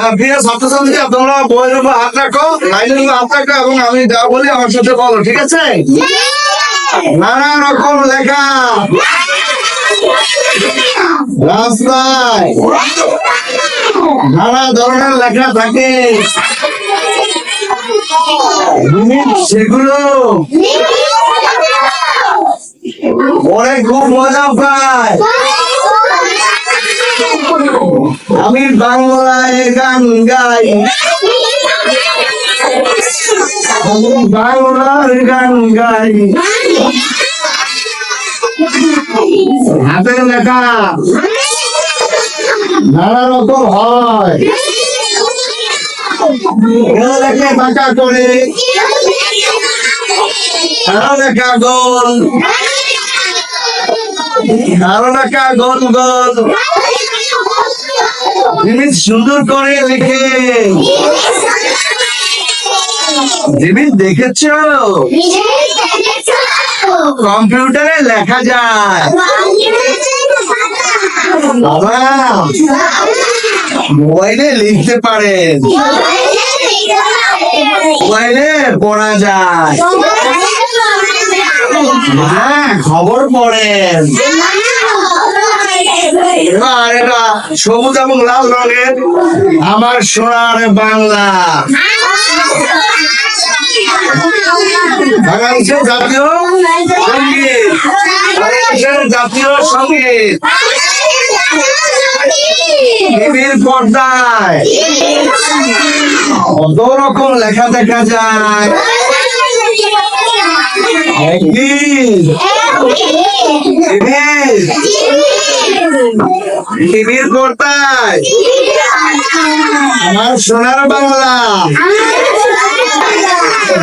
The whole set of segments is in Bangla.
আহ, প্রিয় ছাত্রছাত্রীরা তোমরা বইয়ের উপর হাত রাখো লাইনের উপর হাত রাখো এবং আমি যা বলি আমার সাথে বলো ঠিক আছে? নানা রকম লেখা। রাস্তায় নানা ধরনের লেখা থাকে। সেগুলো পরে খুব মজা পায়। আমি বাংলায় গান গাই। আমি বাংলার গান গাই। হাতের লেখা। নানা রকম হয়। লেখে বাঁকা কারও। লেখা গোল। লেখা গোল গোল জিনিস সুন্দর করে লিখে। জিনিস দেখেছ? কম্পিউটারে লেখা যায়। মোবাইলে লিখতে পারেন মোবাইলে পড়া যায়। হ্যাঁ খবর পড়েন। এবার এটা সবুজ এবং লাল রঙের আমার সোনার বাংলা। বাংলাদেশের জাতীয় সংগীত। বাংলাদেশের জাতীয় সংগীত। টিভির পর্দায়। কত রকম লেখা দেখা যায়। একদিন টিভির পর্দায় আমার সোনার বাংলা।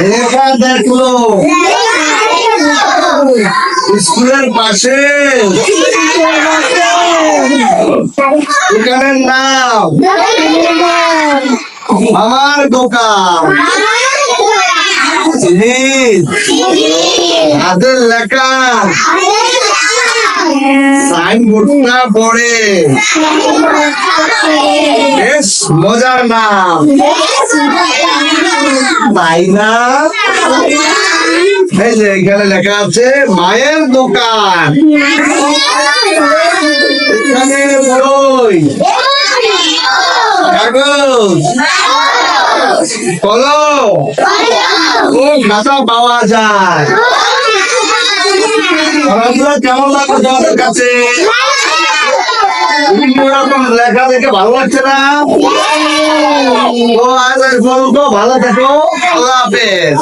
লেখা দেখল স্কুলের পাশে। দোকানের নাম। আমার দোকান। হাতের লেখা। সাইনবোর্ডটা পড়ে। বেশ মজার নাম। তাই না? এই যে এখানে লেখা আছে মায়ের দোকান। এখানে বই। কাগজ। কলম ও খাতা পাওয়া যায়? খেলাধুলা কেমন লাগল তোমাদের কাছে? বিভিন্ন রকম লেখা দেখে ভালো লাগছে না? ও আজ বলব ভালো থাকো। আল্লাহ হাফেজ।